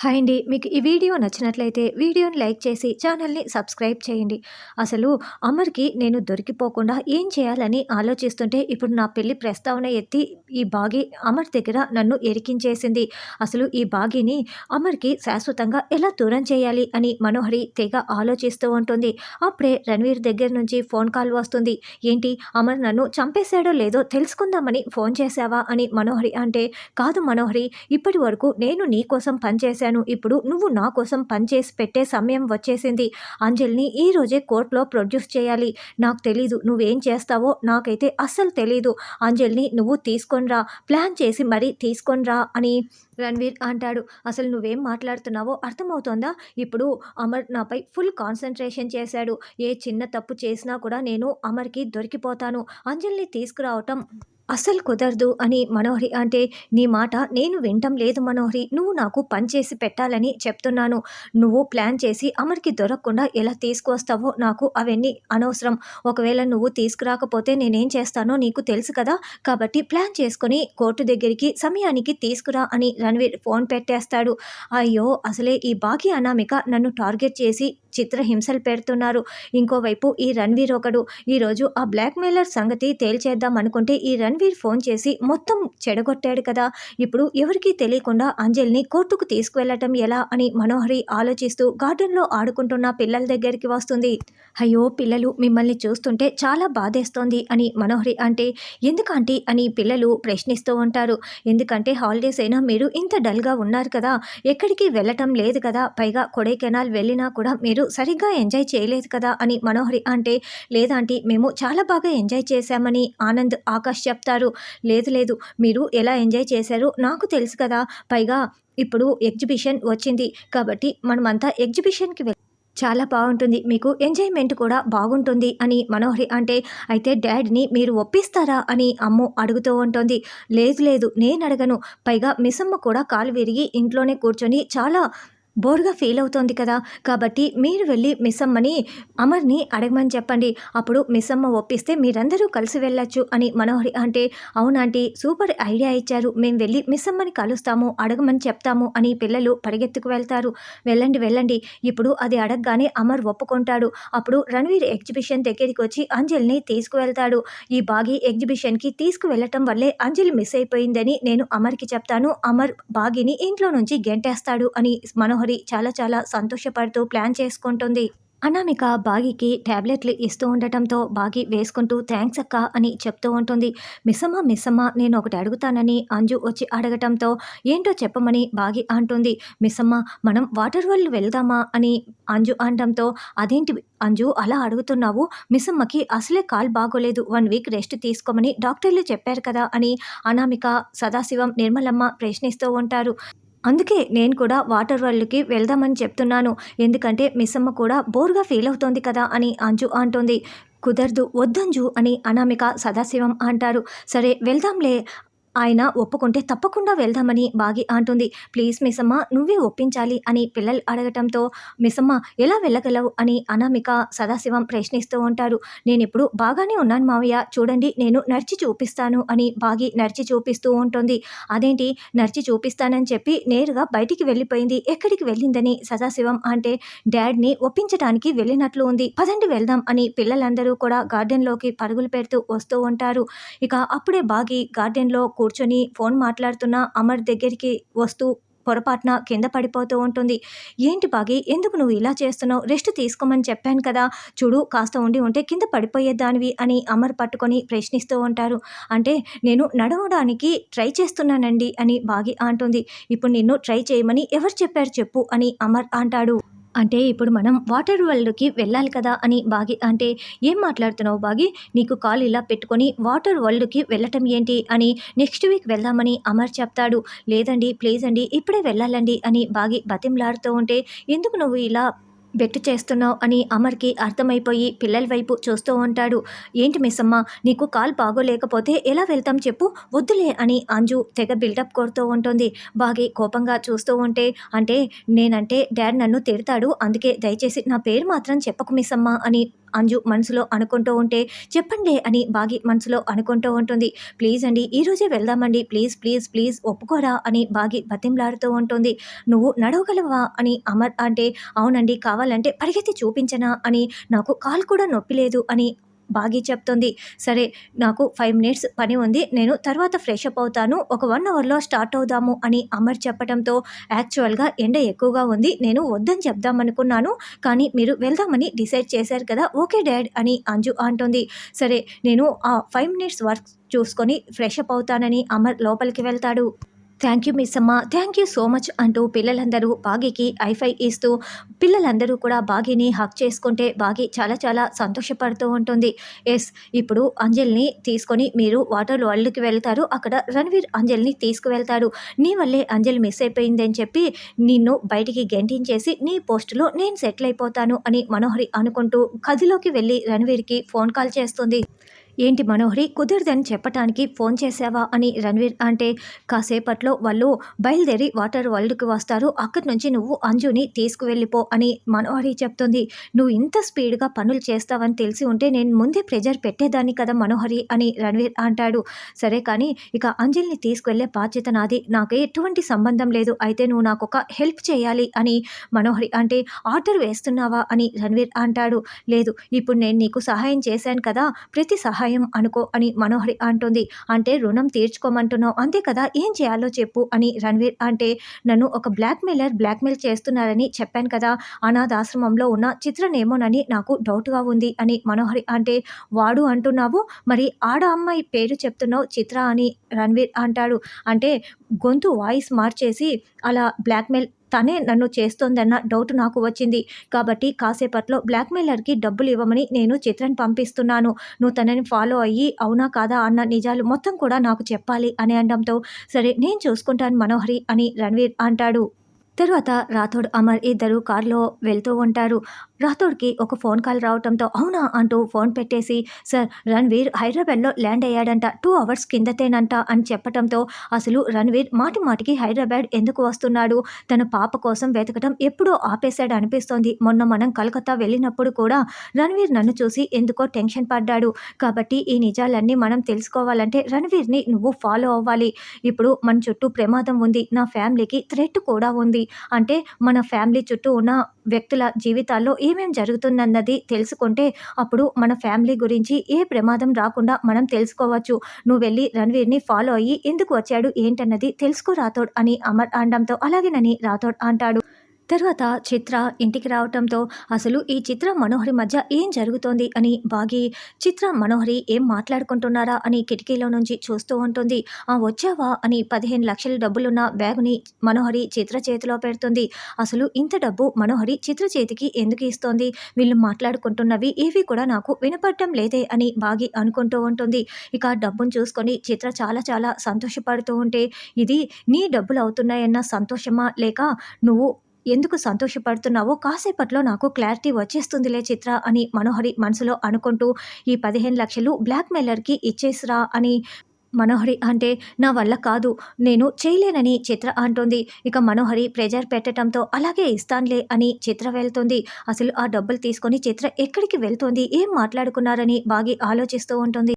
Hi అండి. మీకు ఈ వీడియో నచ్చినట్లయితే వీడియోని లైక్ చేసి ఛానల్ని సబ్స్క్రైబ్ చేయండి. అసలు అమర్కి నేను దొరికిపోకుండా ఏం చేయాలని ఆలోచిస్తుంటే ఇప్పుడు నా పెళ్ళి ప్రస్తావన ఎత్తి ఈ బాగి అమర్ దగ్గర నన్ను ఎరికించేసింది. అసలు ఈ బాగిని అమర్కి శాశ్వతంగా ఎలా దూరం చేయాలి అని మనోహరి తెగ ఆలోచిస్తూ ఉంటుంది. అప్పుడే రణవీర్ దగ్గర నుంచి ఫోన్ కాల్ వస్తుంది. ఏంటి అమర్ నన్ను చంపేశాడో లేదో తెలుసుకుందామని ఫోన్ చేశావా అని మనోహరి అంటే కాదు మనోహరి ఇప్పటి వరకు నేను నీ కోసం పనిచేశాను ఇప్పుడు నువ్వు నా కోసం పనిచేసి పెట్టే సమయం వచ్చేసింది. అంజలిని ఈరోజే కోర్టులో ప్రొడ్యూస్ చేయాలి. నాకు తెలీదు. నువ్వేం చేస్తావో నాకైతే అస్సలు తెలీదు. అంజలిని నువ్వు తీసుకొనిరా ప్లాన్ చేసి మరీ తీసుకొనిరా అని రణ్వీర్ అంటాడు. అసలు నువ్వేం మాట్లాడుతున్నావో అర్థమవుతోందా? ఇప్పుడు అమర్ నాపై ఫుల్ కాన్సన్ట్రేషన్ చేశాడు. ఏ చిన్న తప్పు చేసినా కూడా నేను అమర్కి దొరికిపోతాను. అంజలిని తీసుకురావటం అసలు కుదరదు అని మనోహరి అంటే నీ మాట నేను వింటం లేదు మనోహరి. నువ్వు నాకు పనిచేసి పెట్టాలని చెప్తున్నాను. నువ్వు ప్లాన్ చేసి అమర్కి దొరకకుండా ఎలా తీసుకువస్తావో నాకు అవన్నీ అనవసరం. ఒకవేళ నువ్వు తీసుకురాకపోతే నేనేం చేస్తానో నీకు తెలుసు కదా. కాబట్టి ప్లాన్ చేసుకొని కోర్టు దగ్గరికి సమయానికి తీసుకురా అని రణవీర్ ఫోన్ పెట్టేస్తాడు. అయ్యో అసలే ఈ బాకీ అనామిక నన్ను టార్గెట్ చేసి చిత్ర హింసలు పెడుతున్నారు. ఇంకోవైపు ఈ రణ్వీర్ ఒకడు. ఈరోజు ఆ బ్లాక్ మెయిలర్ సంగతి తేల్చేద్దాం అనుకుంటే ఈ రణ్వీర్ ఫోన్ చేసి మొత్తం చెడగొట్టాడు కదా. ఇప్పుడు ఎవరికీ తెలియకుండా అంజలిని కోర్టుకు తీసుకువెళ్ళటం ఎలా అని మనోహరి ఆలోచిస్తూ గార్డెన్లో ఆడుకుంటున్న పిల్లల దగ్గరికి వస్తుంది. అయ్యో పిల్లలు మిమ్మల్ని చూస్తుంటే చాలా బాధేస్తోంది అని మనోహరి అంటే ఎందుకంటే? అని పిల్లలు ప్రశ్నిస్తూ ఉంటారు. ఎందుకంటే హాలిడేస్ అయినా మీరు ఇంత డల్గా ఉన్నారు కదా. ఎక్కడికి వెళ్ళటం లేదు కదా. పైగా కొడైకెనాల్ వెళ్ళినా కూడా మీరు సరిగ్గా ఎంజాయ్ చేయలేదు కదా అని మనోహరి అంటే లేదంటే మేము చాలా బాగా ఎంజాయ్ చేశామని ఆనంద్ ఆకాష్ చెప్తారు. లేదు లేదు మీరు ఎలా ఎంజాయ్ చేశారో నాకు తెలుసు కదా. పైగా ఇప్పుడు ఎగ్జిబిషన్ వచ్చింది కాబట్టి మనమంతా ఎగ్జిబిషన్కి వెళ్ చాలా బాగుంటుంది. మీకు ఎంజాయ్మెంట్ కూడా బాగుంటుంది అని మనోహరి అంటే అయితే డాడీని మీరు ఒప్పిస్తారా అని అమ్ము అడుగుతూ ఉంటుంది. లేదు లేదు నేను అడగను. పైగా మిస్సమ్మ కూడా కాలు విరిగి ఇంట్లోనే కూర్చొని చాలా బోర్గా ఫీల్ అవుతోంది కదా. కాబట్టి మీరు వెళ్ళి మిస్సమ్మని అమర్ని అడగమని చెప్పండి. అప్పుడు మిస్సమ్మ ఒప్పిస్తే మీరందరూ కలిసి వెళ్ళొచ్చు అని మనోహరి అంటే అవునాంటీ సూపర్ ఐడియా ఇచ్చారు. మేము వెళ్ళి మిస్సమ్మని కలుస్తాము అడగమని చెప్తాము అని పిల్లలు పరిగెత్తుకు వెళ్తారు. వెళ్ళండి వెళ్ళండి. ఇప్పుడు అది అడగగానే అమర్ ఒప్పుకుంటాడు. అప్పుడు రణవీర్ ఎగ్జిబిషన్ దగ్గరికి వచ్చి అంజలిని తీసుకువెళ్తాడు. ఈ బాగి ఎగ్జిబిషన్కి తీసుకువెళ్ళటం వల్లే అంజలి మిస్ అయిపోయిందని నేను అమర్కి చెప్తాను. అమర్ బాగిని ఇంట్లో నుంచి గెంటేస్తాడు అని మనోహరి చాలా చాలా సంతోషపడుతూ ప్లాన్ చేసుకుంటుంది. అనామిక బాగికి ట్యాబ్లెట్లు ఇస్తూ ఉండటంతో బాగి వేసుకుంటూ థ్యాంక్స్ అక్క అని చెప్తూ ఉంటుంది. మిస్సమ్మ మిస్సమ్మ నేను ఒకటి అడుగుతానని అంజు వచ్చి అడగటంతో ఏంటో చెప్పమని బాగి అంటుంది. మిస్సమ్మ మనం వాటర్ వరల్డ్ వెళ్దామా అని అంజు అనడంతో అదేంటి అంజు అలా అడుగుతున్నావు? మిస్సమ్మకి అసలే కాల్ బాగోలేదు. వన్ వీక్ రెస్ట్ తీసుకోమని డాక్టర్లు చెప్పారు కదా అని అనామిక సదాశివం నిర్మలమ్మ ప్రశ్నిస్తూ ఉంటారు. అందుకే నేను కూడా వాటర్ వరల్డ్కి వెళ్దామని చెప్తున్నాను. ఎందుకంటే మిస్సమ్మ కూడా బోర్గా ఫీల్ అవుతోంది కదా అని అంజు అంటుంది. కుదరదు వద్దంజు అని అనామిక సదాశివం అంటారు. సరే వెళ్దాంలే ఆయన ఒప్పుకుంటే తప్పకుండా వెళ్దామని బాగి అంటుంది. ప్లీజ్ మిస్సమ్మ నువ్వే ఒప్పించాలి అని పిల్లలు అడగటంతో మిస్సమ్మ ఎలా వెళ్ళగలవు అని అనామిక సదాశివం ప్రశ్నిస్తూ ఉంటారు నేను ఇప్పుడు బాగానే ఉన్నాను మావయ్య చూడండి నేను నడిచి చూపిస్తాను అని బాగి నడిచి చూపిస్తూ ఉంటుంది. అదేంటి? నడిచి చూపిస్తానని చెప్పి నేరుగా బయటికి వెళ్ళిపోయింది ఎక్కడికి వెళ్ళిందని సదాశివం అంటే డాడ్ని ఒప్పించడానికి వెళ్ళినట్లు ఉంది పదండి వెళ్దాం అని పిల్లలందరూ కూడా గార్డెన్లోకి పరుగులు పెడుతూ వస్తూ ఉంటారు. ఇక అప్పుడే బాగి గార్డెన్లో కూర్చొని ఫోన్ మాట్లాడుతున్న అమర్ దగ్గరికి వస్తూ పొరపాటున కింద పడిపోతూ ఉంటుంది. ఏంటి బాగి ఎందుకు నువ్వు ఇలా చేస్తున్నావు? రెస్ట్ తీసుకోమని చెప్పాను కదా. చూడు కాస్త ఉండి ఉంటే కింద పడిపోయేదానివి అని అమర్ పట్టుకొని ప్రశ్నిస్తూ ఉంటారు. అంటే నేను నడవడానికి ట్రై చేస్తున్నానండి అని బాగి అంటుంది. ఇప్పుడు నిన్ను ట్రై చేయమని ఎవరు చెప్పారు చెప్పు అని అమర్ అంటాడు. అంటే ఇప్పుడు మనం వాటర్ వరల్డ్కి వెళ్ళాలి కదా అని బాగి అంటే ఏం మాట్లాడుతున్నావు బాగి? నీకు కాల్ ఇలా పెట్టుకొని వాటర్ వరల్డ్కి వెళ్ళటం ఏంటి అని నెక్స్ట్ వీక్ వెళ్దామని అమర్ చెప్తాడు. లేదండి ప్లీజ్ అండి ఇప్పుడే వెళ్ళాలండి అని బాగి బతిమలాడుతూ ఉంటే ఎందుకు నువ్వు ఇలా బెట్టు చేస్తున్నావు అని అమర్కి అర్థమైపోయి పిల్లల వైపు చూస్తూ ఉంటాడు. ఏంటి మిస్సమ్మ నీకు కాల్ బాగోలేకపోతే ఎలా వెళ్తాం చెప్పు? వద్దులే అని అంజు తెగ బిల్డప్ కొడుతూ ఉంటుంది. బాగి కోపంగా చూస్తూ ఉంటే అంటే నేనంటే డాడ్ నన్ను తిడతాడు అందుకే దయచేసి నా పేరు మాత్రం చెప్పకు మిస్సమ్మ అని అంజు మనసులో అనుకుంటూ ఉంటే చెప్పండి అని బాగి మనసులో అనుకుంటూ ఉంటుంది. ప్లీజ్ అండి ఈరోజే వెళ్దామండి. ప్లీజ్ ప్లీజ్ ప్లీజ్ ఒప్పుకోరా అని బాగి బతింలాడుతూ ఉంటుంది. నువ్వు నడవగలవా అని అమర్ అంటే అవునండి కావాలంటే పరిగెత్తి చూపించనా అని నాకు కాలు కూడా నొప్పి లేదు అని బాగి చెప్తుంది. సరే నాకు ఫైవ్ మినిట్స్ పని ఉంది. నేను తర్వాత ఫ్రెష్ అప్ అవుతాను. ఒక వన్ అవర్లో స్టార్ట్ అవుదాము అని అమర్ చెప్పడంతో యాక్చువల్గా ఎండ ఎక్కువగా ఉంది. నేను వద్దని చెప్దామనుకున్నాను. కానీ మీరు వెళ్దామని డిసైడ్ చేశారు కదా. ఓకే డాడ్ అని అంజు అంటుంది. సరే నేను ఆ ఫైవ్ మినిట్స్ వర్క్ చూసుకొని ఫ్రెష్ అప్ అవుతానని అమర్ లోపలికి వెళ్తాడు. థ్యాంక్ యూ మిస్ అమ్మ. థ్యాంక్ యూ సో మచ్ అంటూ పిల్లలందరూ బాగీకి ఐఫై ఇస్తూ పిల్లలందరూ కూడా బాగీని హక్ చేసుకుంటే బాగి చాలా చాలా సంతోషపడుతూ ఉంటుంది. ఎస్ ఇప్పుడు అంజల్ని తీసుకొని మీరు వాటర్ వరల్డ్కి వెళ్తారు. అక్కడ రణవీర్ అంజల్ని తీసుకువెళ్తాడు. నీ వల్లే అంజలి మిస్ అయిపోయిందని చెప్పి నిన్ను బయటికి గెంటించేసి నీ పోస్టులో నేను సెటిల్ అయిపోతాను అని మనోహరి అనుకుంటూ గదిలోకి వెళ్ళి రణవీర్కి ఫోన్ కాల్ చేస్తుంది. ఏంటి మనోహరి? కుదరదని చెప్పటానికి ఫోన్ చేసావా అని రణవీర్ అంటే కాసేపట్లో వాళ్ళు బయలుదేరి వాటర్ వరల్డ్కి వస్తారు. అక్కడి నుంచి నువ్వు అంజుని తీసుకువెళ్ళిపో అని మనోహరి చెప్తుంది. నువ్వు ఇంత స్పీడ్గా పనులు చేస్తావని తెలిసి ఉంటే నేను ముందే ప్రెజర్ పెట్టేదాన్ని కదా మనోహరి అని రణవీర్ అంటాడు. సరే కానీ ఇక అంజలిని తీసుకువెళ్ళే బాధ్యత నాది. నాకు ఎటువంటి సంబంధం లేదు. అయితే నువ్వు నాకు ఒక హెల్ప్ చేయాలి అని మనోహరి అంటే ఆర్డర్ వేస్తున్నావా అని రణవీర్ అంటాడు. లేదు ఇప్పుడు నేను నీకు సహాయం చేశాను కదా. ప్రతి సహాయం అనుకో అని మనోహరి అంటుంది. అంటే రుణం తీర్చుకోమంటున్నావు. అంతే కదా? ఏం చేయాలో చెప్పు అని రణవీర్ అంటే నన్ను ఒక బ్లాక్మెయిలర్ బ్లాక్మెయిల్ చేస్తున్నారని చెప్పాను కదా. అనాథాశ్రమంలో ఉన్న చిత్రనేమోనని నాకు డౌట్గా ఉంది అని మనోహరి అంటే వాడు అంటున్నావు? మరి ఆడ అమ్మాయి పేరు చెప్తున్నావు చిత్ర అని రణవీర్ అంటాడు. అంటే గొంతు వాయిస్ మార్చేసి అలా బ్లాక్మెయిల్ తనే నన్ను చేస్తోందన్న డౌట్ నాకు వచ్చింది. కాబట్టి కాసేపట్లో బ్లాక్మెయిలర్కి డబ్బులు ఇవ్వమని నేను చిత్రాన్ని పంపిస్తున్నాను. నువ్వు తనని ఫాలో అయ్యి అవునా కాదా అన్న నిజాలు మొత్తం కూడా నాకు చెప్పాలి అని అనడంతో సరే నేను చూసుకుంటాను మనోహరి అని రణవీర్ అంటాడు. తర్వాత రాథోడ్ అమర్ ఇద్దరు కారులో వెళ్తూ ఉంటారు. రాథోడ్కి ఒక ఫోన్ కాల్ రావడంతో అవునా అంటూ ఫోన్ పెట్టేసి సార్ రణ్వీర్ హైదరాబాద్లో ల్యాండ్ అయ్యాడంట టూ అవర్స్ కిందతేనంట అని చెప్పడంతో అసలు రణ్వీర్ మాటి మాటికి హైదరాబాద్ ఎందుకు వస్తున్నాడు? తన పాప కోసం వెతకడం ఎప్పుడో ఆపేశాడు అనిపిస్తోంది. మొన్న మనం కలకత్తా వెళ్ళినప్పుడు కూడా రణ్వీర్ నన్ను చూసి ఎందుకో టెన్షన్ పడ్డాడు. కాబట్టి ఈ నిజాలన్నీ మనం తెలుసుకోవాలంటే రణ్వీర్ని నువ్వు ఫాలో అవ్వాలి. ఇప్పుడు మన చుట్టూ ప్రమాదం ఉంది నా ఫ్యామిలీకి థ్రెట్ కూడా ఉంది. అంటే మన ఫ్యామిలీ చుట్టూ ఉన్న వ్యక్తుల జీవితాల్లో ఏమేం జరుగుతుందన్నది తెలుసుకుంటే అప్పుడు మన ఫ్యామిలీ గురించి ఏ ప్రమాదం రాకుండా మనం తెలుసుకోవచ్చు. నువ్వు వెళ్ళి రణ్వీర్ని ఫాలో అయ్యి ఎందుకు వచ్చాడు ఏంటన్నది తెలుసుకో రాథోడ్ అని అమర్ అనడంతో అలాగేనని రాథోడ్ అంటాడు. తర్వాత చిత్ర ఇంటికి రావటంతో అసలు ఈ చిత్ర మనోహరి మధ్య ఏం జరుగుతోంది అని బాగి చిత్ర మనోహరి ఏం మాట్లాడుకుంటున్నారా అని కిటికీలో నుంచి చూస్తూ ఉంటుంది. ఆ వచ్చావా అని పదిహేను లక్షల డబ్బులున్న బ్యాగుని మనోహరి చిత్ర చేతిలో పెడుతుంది. అసలు ఇంత డబ్బు మనోహరి చిత్ర చేతికి ఎందుకు ఇస్తోంది? వీళ్ళు మాట్లాడుకుంటున్నవి ఏవి కూడా నాకు వినపడటం లేదే అని బాగి అనుకుంటూ ఉంటుంది. ఇక డబ్బును చూసుకొని చిత్ర చాలా చాలా సంతోషపడుతూ ఉంటే ఇది నీ డబ్బులు అవుతున్నాయన్న సంతోషమా? లేక నువ్వు ఎందుకు సంతోషపడుతున్నావో కాసేపట్లో నాకు క్లారిటీ వచ్చేస్తుందిలే చిత్ర అని మనోహరి మనసులో అనుకుంటూ ఈ పదిహేను లక్షలు బ్లాక్మెయిలర్కి ఇచ్చేసిరా అని మనోహరి అంటే నా వల్ల కాదు నేను చేయలేనని చిత్ర అంటుంది. ఇక మనోహరి ప్రెజర్ పెట్టడంతో అలాగే ఇస్తాన్లే అని చిత్ర వెళ్తుంది. అసలు ఆ డబ్బులు తీసుకొని చిత్ర ఎక్కడికి వెళ్తుంది? ఏం మాట్లాడుకున్నారని బాగి ఆలోచిస్తూ ఉంటుంది.